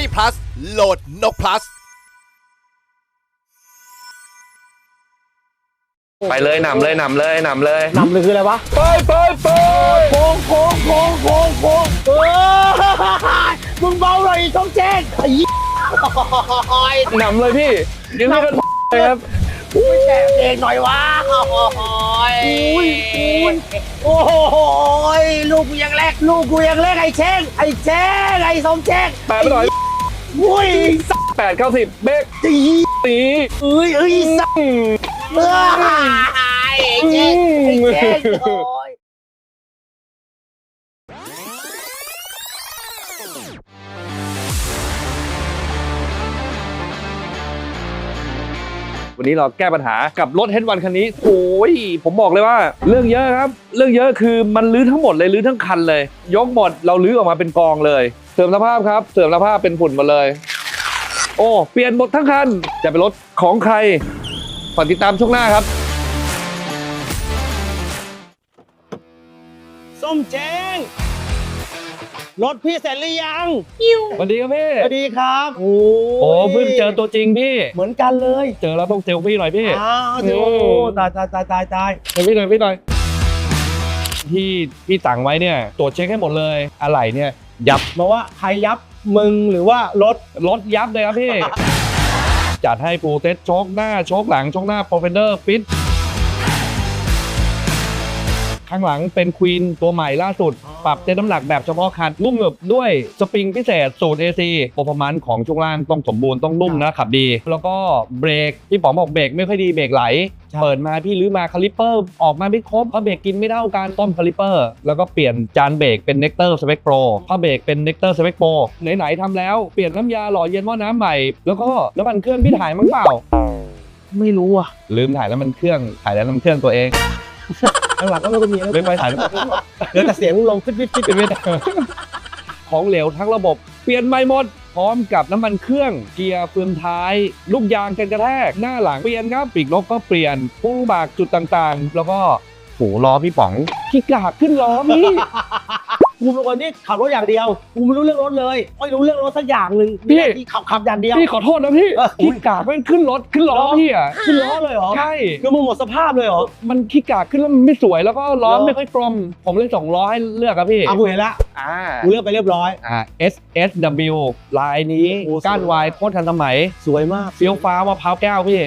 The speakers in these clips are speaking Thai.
รีพลัสโหลดนกพลัสไปเลยหนำเลยหนำเลยหนำเลยนำเลยคืออะไรวะไปไปไปโค้งโค้งโค้งโค้งโค้งเออมึงเบาหน่อยช่องแจ้งไอ้ยี่หนำเลยพี่ยังไม่กันเลยครับอุ้ยแจกเองหน่อยวะโอ้ยอุ้ยอุ้ยโอ้โหยลูกกูยังเล็กลูกกูยังเล็กไอ้เช้งไอ้เช้งไอ้สมเช้งแปดไปหน่อย อุ้ยสักแปดเก้าสิบเบรกตีตีเอ้ยเอ้ยสักเมื่อไอ้เช้งไอ้เช้ง วันนี้เราแก้ปัญหากับรถเฮดวันคันนี้โอ้ยผมบอกเลยว่า เรื่องเยอะครับ เรื่องเยอะคือมันลื้อทั้งหมดเลยลื้อทั้งคันเลย ยกหมดเราลื้อออกมาเป็นกองเลย เสื่อมสภาพครับเสื่อมสภาพเป็นฝุ่นหมดเลย โอ้เปลี่ยนหมดทั้งคันจะเป็นรถของใครฝากติดตามช่วงหน้าครับส้มเช้ง รถพี่เสร็จหรือยังสวัสดีครับพี่ สวัสดีครับโอ้โอ้เพิ่งเจอตัวจริงพี่ เหมือนกันเลยเจอแล้วต้องเซลฟี่หน่อยพี่ อ้าวโอ้ ตายตายตายตายตายเซลฟี่หน่อยพี่หน่อย ที่พี่สั่งไว้เนี่ยตรวจเช็คให้หมดเลยอะไรเนี่ย ยับมาว่าใครยับมึงหรือว่ารถรถยับเลยครับพี่ จัดให้ปูเต็ดโชคหน้าโชคหลังโชคหน้าโปรเฟนเดอร์ฟิต ข้างหลังเป็นควีนตัวใหม่ล่าสุด ปรับเต็มน้ำหนักแบบเฉพาะคันนุ่มหนึบด้วยสปริงพิเศษสูตร AC โปร r มันของช่วงล่างต้องสมบูรณ์ต้องนุ่มนะขับดี แล้วก็เบรกพี่ป๋องบอกเบรกไม่ค่อยดีเบรกไหล เปิดมาพี่รื้อมาคาลิปเปอร์ ออกมาไม่ครบเพราะเบรกกินไม่เท่ากันต้มคาลิปเปอร์ แล้วก็เปลี่ยนจานเบรกเป็นเน c เตอร์สเป c โปรผ้าเบรกเป็นเน c เตอร์สเป c โปรไหนๆทำแล้วเปลี่ยนน้ำยาหล่อเย็นหม้อน้ำใหม่ แล้วก็น้ำมันเครื่องพี่ถ่ายมั้งเปล่าไม่รู้อะลืมถ่ายน้ำมันเครื่องถ่ายแล้วน้ำมันเครื่องตัวเอง ข้างหลังก็ไม่มีแล้วไม่ไปถ่ายน้ำมันเครื่องเดี๋ยวแต่เสียงมึงลงฟิตฟิตฟิตเป็นไม่ได้ของเหลวทั้งระบบเปลี่ยนใหม่หมดพร้อมกับน้ำมันเครื่องเกียร์เฟืองท้าย ลูกยางกันกระแทก หน้าหลังเปลี่ยนครับปีกนกก็เปลี่ยนพุ่งบากจุดต่างๆ แล้วก็หูล้อพี่ป๋องขี้กากขึ้นล้อพี่ กูเป็นคนที่ขับรถอย่างเดียวกูไม่รู้เรื่องรถเลยไม่รู้เรื่องรถสักอย่างหนึ่งพี่มีหน้าที่ขับขับอย่างเดียว พี่ขอโทษนะพี่เอออุ๊ยขี้กากไม่ขึ้นรถขึ้นล้อพี่อะขึ้นล้อเลยเหรอใช่คือมึงหมดสภาพเลยเหรอ มันขี้กากขึ้นแล้วมันไม่สวยแล้วก็ล้อเหรอ ไม่ค่อยกลม ผมเลยส่งล้อให้เลือกครับพี่อะกูเห็นละอ่ากูเลือกไปเรียบร้อย อ่า S S W ลายนี้โอ้สวย ก้านวายโคตรทันสมัยสวยมาก เฟี้ยวฟ้าวมะพร้าวแก้วพี่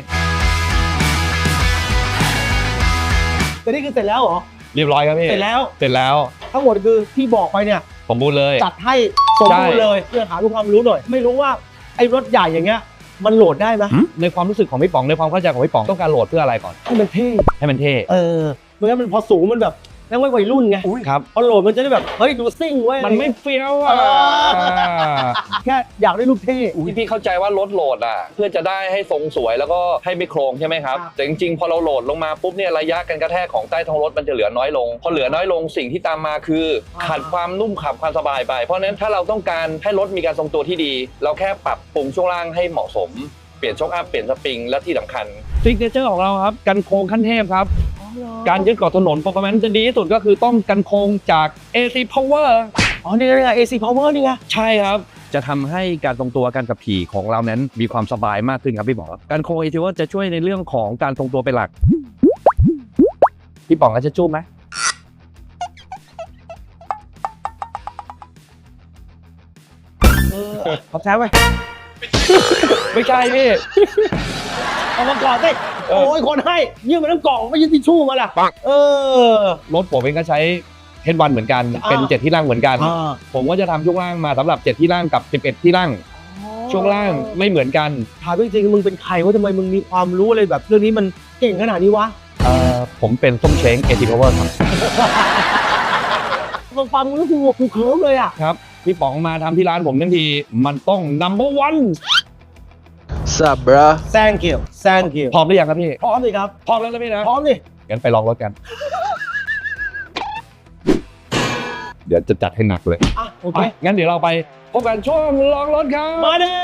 แต่นี่คือเสร็จแล้วเหรอ เรียบร้อยครับพี่ เสร็จแล้ว เสร็จแล้ว ทั้งหมดคือที่บอกไปเนี่ยสมบูรณ์เลย จัดให้สมบูรณ์เลยเพื่อหาดูความรู้หน่อย ไม่รู้ว่าไอ้รถใหญ่อย่างเงี้ยมันโหลดได้ไหมในความรู้สึกของพี่ป๋องในความเข้าใจของพี่ป๋องต้องการโหลดเพื่ออะไรก่อนให้มันเท่ให้มันเท่เออเมื่อกี้มันพอสูงมันแบบ นั่งไว้วัยรุ่นไงครับพอโหลดมันจะได้แบบเฮ้ยดูซิ่งเว้ยมันไม่เฟี้ยวอะเออแค่อยากได้รูปเท่พี่พี่เข้าใจว่ารถโหลดอะ เพื่อจะได้ให้ทรงสวยแล้วก็ให้ไม่โครงใช่ไหมครับครับ แต่จริงๆ พอเราโหลดลงมาปุ๊บเนี่ยระยะการกระแทกของใต้ท้องรถมันจะเหลือน้อยลง พอเหลือน้อยลงสิ่งที่ตามมาคือขาดความนุ่มขาดความสบายไป เพราะฉะนั้นถ้าเราต้องการให้รถมีการทรงตัวที่ดี เราแค่ปรับปรุงช่วงล่างให้เหมาะสม เปลี่ยนช็อคอัพเปลี่ยนสปริงและที่สำคัญซิกเนเจอร์ของเราครับกันโครงขั้นเทพครับ การยึดเกาะถนน performance จะดีที่สุดก็คือต้องกันโครงจาก AC Power อ๋อ นี่ไง AC Power นี่ไง ใช่ครับ จะทำให้การทรงตัวการขับขี่ของเรานั้นมีความสบายมากขึ้นครับพี่ป๋องการโครง AC Power จะช่วยในเรื่องของการทรงตัวเป็นหลัก พี่ป๋องก็จะจู้ไหมเออขอบใจไว้ไม่ใช่พี่เอามาก่อนสิเออ โอ้ยคนให้ยื่นมาทั้งกล่องไม่ยื่นทิชชู่มาล่ะปังเออรถผมเองก็ใช้เฮดวันเหมือนกันอ่าเป็น7ที่นั่งเหมือนกันอ่าผมก็จะทำช่วงล่างมาสำหรับ7ที่นั่งกับ11ที่นั่งช่วงล่างไม่เหมือนกันถามจริงๆมึงเป็นใครว่าทำไมมึงมีความรู้อะไรแบบเรื่องนี้มันเก่งขนาดนี้วะเอ่อผมเป็นส้มเช้ง AC Power ครับฟังฟังมึงแล้วกูกูเคิร์มเลยอะครับพี่ป๋องมาทำที่ร้านผมทั้งทีมันต้อง number one Sup, bro? thank you thank you พร้อมหรือยังครับพี่ พร้อมสิครับ พร้อมแล้วนะพี่นะ พร้อมดิงั้นไปลองรถกัน เดี๋ยวจะจัดให้หนักเลยอะโอไปเคงั้นเดี๋ยวเราไปพบกันช่วงลองรถครับ มาเด้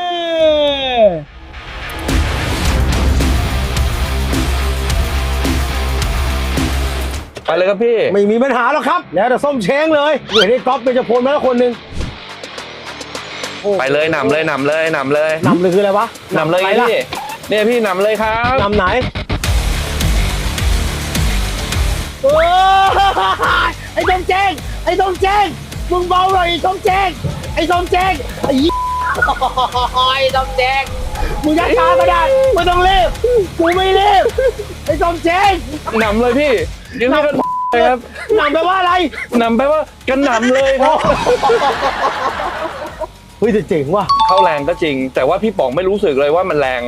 ไปเลยครับพี่ ไม่มีปัญหาหรอกครับ แล้วแต่ส้มเช้งเลยเห็นไอ้ก๊อฟเป็นจะพลมาแล้วคนหนึ่งโอ้ ไปเลยหนำเลยหนำเลยหนำเลยนำเลยคืออะไรวะหนำเลยไหนไงล่ะพี่เนี่ยพี่หนำเลยครับนำไหนโอ้ยไอ้ทองแจงไอ้ทองแจงมึงเบาหน่อยไอ้ทองแจงไอ้ทองแจงไอ้ยี่ไอ้ทองแจงมึงยัดตาก็ได้ไม่ต้องรีบกูไม่รีบไอ้ทองแจงหนำเลยพี่เดี๋ยวพี่กันเลยครับนำไปลว่าอะไรหนำไปว่ากันหนำเลยครับ เฮ้ยแต่เจ๋งว่ะ เข้าแรงก็จริง แต่ว่าพี่ป๋องไม่รู้สึกเลยว่ามันแรง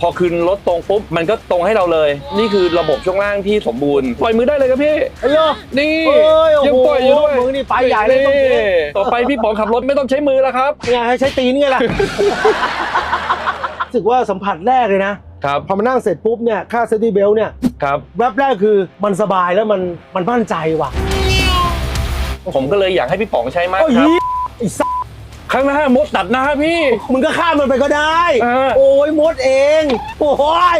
พอคืนรถตรงปุ๊บมันก็ตรงให้เราเลย นี่คือระบบช่วงล่างที่สมบูรณ์ปล่อยมือได้เลยครับพี่ไอ้เหี้ยนี่เอ้ยโอ้โหยังปล่อยอยู่ด้วยมึงนี่ไปใหญ่เลยต้องเจ๊ต่อไปพี่ป๋องขับรถไม่ต้องใช้มือแล้วครับ ไงให้ใช้ตีนไงล่ะ รู้สึกว่าสัมผัสแรกเลยนะ ครับพอมานั่งเสร็จปุ๊บเนี่ยค่าเซฟตี้เบลเนี่ยครับ แวบแรกคือมันสบายแล้วมันมันมั่นใจว่ะผมก็เลยอยากให้พี่ป๋องใช้มากโอ้ยครับ ไอ้สัส ข้างหน้ามดตัดหน้าพี่ มึงก็ข้ามมันไปก็ได้อ่าโอ้ยมดเอง โอ้ย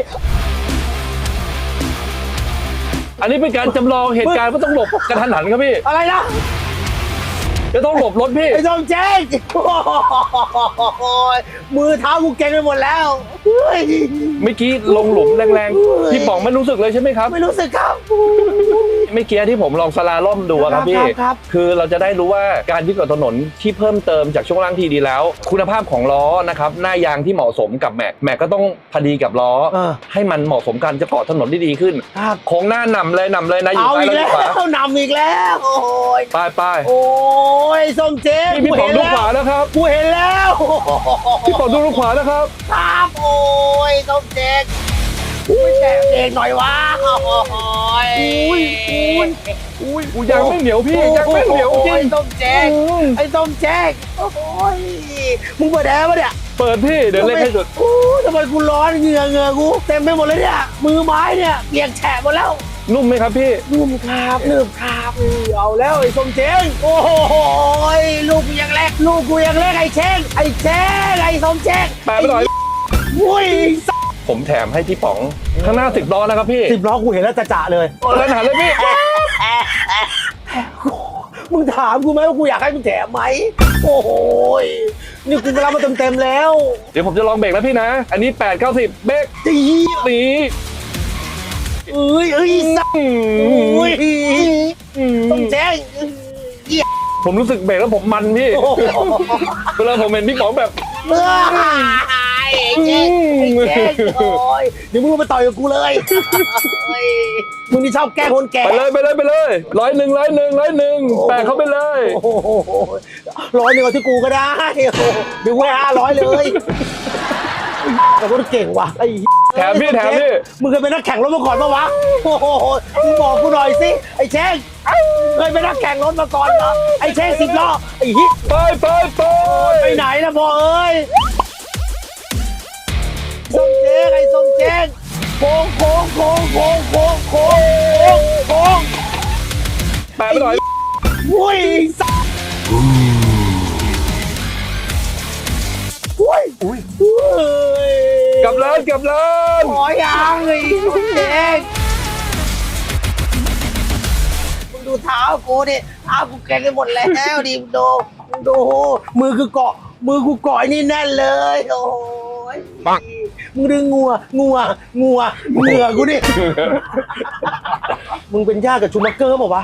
อันนี้เป็นการจำลองเหตุการณ์ว่าต้องหลบกระทันหันครับพี่อะไรนะจะต้องหลบรถพี่ไอ้ทองแจ้งโอ้ยมือเท้ากูเก่งไปหมดแล้วเฮ้ยเมื่อกี้ลงหลุมแรงๆพี่ป๋องไม่รู้สึกเลยใช่ไหมครับ ไม่รู้สึกครับเมื่อกี้ที่ผมลองสลาล่อมดูอะครับพี่ ครับครับคือเราจะได้รู้ว่าการยึดเกาะถนนที่เพิ่มเติมจากช่วงล่างที่ดีแล้ว คุณภาพของล้อนะครับหน้ายางที่เหมาะสมกับแม็กแม็กก็ต้องพอดีกับล้อ เออ ให้มันเหมาะสมกันจะเกาะถนนได้ดีขึ้นครับโค้งหน้าหนำเลยหนำเลยนะอยู่เอาซ้ายอีกแล้วอแล้ยู่ขวาวนำอีกแล้ว โอ้ยป้ายป้ายโอ้ยส้มเจ๊นี่พี่ป๋องดูขวาแล้วครับกูเห็นแล้วพี่ป๋องดูขวาแล้วครับ ครับโอ้ยส้มเจ๊ อุ้ยแตะเองหน่อยวะโอ้ยอุ้ยอุ้ยอุ้ยอุ้ยยังไม่เหนียวพี่ยังไม่เหนียวจริโอ้งส้มเจ๊ไอ้ส้มเจ๊โอ้ยมึงเปิดแอร์ปะเนี่ยเปิดพี่เดี๋ยวเล่นให้สุดโอ้ยทำไมกูร้อนเหงื่อเหงื่อกูเต็มไปหมดเลยเนี่ยมือไม้เนี่ยเปียกแฉะหมดแล้วนุ่มไหมครับพี่ นุ่มครับนุ่มครับเออเอาแล้วไอ้ส้มเช้งโอ้โหยลูกกูยังเล็กลูกกูยังเล็กไอ้เช้งไอ้เช้งไอ้ส้มเช้งแปะไปหน่อยอุ้ยสัส ผมแถมให้พี่ป๋องข้างหน้าสิบล้อนะครับพี่สิบล้อกูเห็นแล้วจะจะเลยเล่นหันเลยพี่มึงถามกูไหมว่ากูอยากให้มึงแถมไหมโอ้โหยนี่กูรับมาเต็มๆแล้ว เดี๋ยวผมจะลองเบรกแล้วพี่นะ อันนี้8 9 0เบรกจีนี่เอ้ยเอ้ยสัสอุ้ยส้มเช้งเหี้ยผมรู้สึกเบรกแล้วผมมันพี่โอ้โหเวลาผมเห็นพี่ป๋องแบบเอ้ย ไอ้เจ๊งไอ้เจ๊งโอ้ยเดี๋ยวมึงมาต่อยกับกูเลย เฮ้ยมึงนี่ชอบแกล้งคนแก่ไปเลยไปเลยไปเลยร้อยหนึ่งร้อยหนึ่งร้อยหนึ่งแปะเข้าไปเลย โอ้โหร้อยหนึ่งเอาที่กูก็ได้โอ้โหเดี๋ยวกูให้ห้าร้อยเลยแต่ก็เก่งว่ะไอ้แถมพี่แถมพี่ มึงเคยเป็นนักแข่งรถมาก่อนปะวะโอ้โหมึงบอกกูหน่อยสิไอ้เช้งเคยเป็นนักแข่งรถมาก่อนเหรอไอ้เช้งสิบล้อไอ้ฮิไปไปไปไปไหนนะพ่อเอ้ย ส้มเจ๊งไอ้ส้มเจ๊งโค้งโค้งโค้งโค้งโค้งโค้งโค้งโค้งแปะไปหน่อยอุ้ยสัสอุ้ยอุ้ยอุ้ยกลับร้านกลับร้านขอยังไอ้ส้มเจ๊งมึงดูเท้ากูดิเท้ากูแกร่งไปหมดแล้วดิมึงดูมึงดูมือคือเกาะมือกูเกาะไอ้นี่แน่นเลยโอ้ยปัง มึงดึงงัว งัว งัวเหงื่อกูดิมึงเป็นญาติกับชูมักเกอร์เปล่าวะ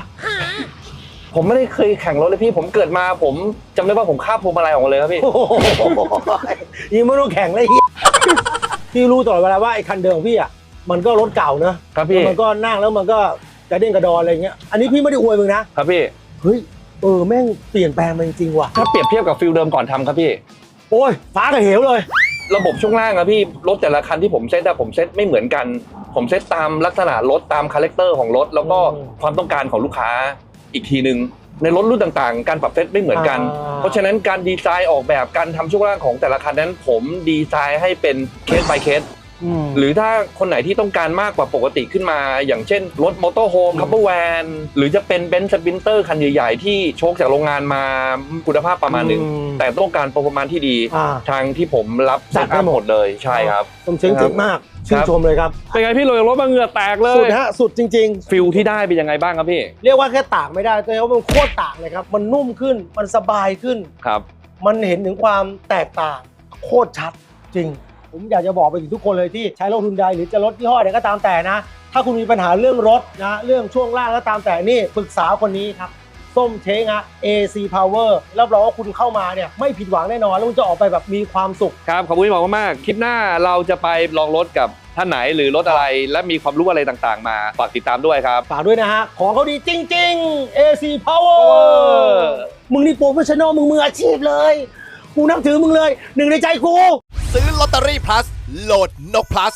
ผมไม่ได้เคยแข่งรถเลยพี่ ผมเกิดมาผมจำได้ว่าผมคาบพวงมาลัยออกมาเลยครับพี่ โอ้โหยังไม่ต้องแข่งเลยไอ้เหี้ยพี่รู้ตลอดเวลาว่าไอ้คันเดิมของพี่อะมันก็รถเก่านะครับพี่ แล้วมันก็นั่งแล้วมันก็กระเด้งกระดอนอะไรเงี้ย อันนี้พี่ไม่ได้อวยมึงนะครับพี่ เฮ้ยเออแม่งเปลี่ยนแปลงมาจริงๆว่ะ ถ้าเปรียบเทียบกับฟิลเดิมก่อนทำครับพี่ โอ้ยฟ้ากับเหวเลย ระบบช่วงล่างอะพี่รถแต่ละคันที่ผมเซตอะผมเซตไม่เหมือนกัน ผมเซตตามลักษณะรถตามคาแรคเตอร์ของรถ แล้วก็อืมความต้องการของลูกค้าอีกทีหนึ่งในรถรุ่นต่างๆ การปรับเซตไม่เหมือนกัน อ่า เพราะฉะนั้นการดีไซน์ออกแบบการทำช่วงล่างของแต่ละคันนั้น ผมดีไซน์ให้เป็นเคส by เคสอืม หรือถ้าคนไหนที่ต้องการมากกว่าปกติขึ้นมา อย่างเช่น รถมอเตอร์โฮมคัพเปอร์แวนหรือจะเป็นเบนซ์สปินเตอร์คันใหญ่ๆ ที่โชคจากโรงงานมาคุณภาพประมาณหนึ่งอืมแต่ต้องการประมาณที่ดีอ่าทางที่ผมรับจัดให้หมดหมดเลยใช่ครับผมเจ๋งจริงมากชื่นชมเลยครับ เป็นไงพี่ลอยรถมาเหงื่อแตกเลสุดยฮะ สุดจริงฟิลที่ได้เป็นยังไงบ้างครับพี่ๆเรียกว่าแค่ตากไม่ได้แต่ว่ามันโคตรตากเลยครับ มันนุ่มขึ้น มันสบายขึ้น ครับ มันเห็นถึงความแตกต่าง โคตรชัดจริง ผมอยากจะบอกไปถึงทุกคนเลยที่ใช้รถฮุนไดหรือจะรถยี่ห้อไหนก็ตามแต่นะ ถ้าคุณมีปัญหาเรื่องรถนะ เรื่องช่วงล่างก็ตามแต่นี่ปรึกษาคนนี้ครับส้มเช้งฮะ AC Power รับรองว่าคุณเข้ามาเนี่ยไม่ผิดหวังแน่นอนแล้วคุณจะออกไปแบบมีความสุข ครับ ขอบคุณพี่หมอมากๆคลิปหน้าเราจะไปลองรถกับท่านไหนหรือรถอะไร และมีความรู้อะไรต่างๆ มาฝากติดตามด้วยครับ ฝากด้วยนะฮะ ของเขาดีจริง ๆ AC Power Power มึงนี่โปรเฟชชั่นอลมึงมืออาชีพเลย กูนับถือมึงเลยหนึ่งในใจกู ซื้อลอตเตอรี่ plus โหลดนก plus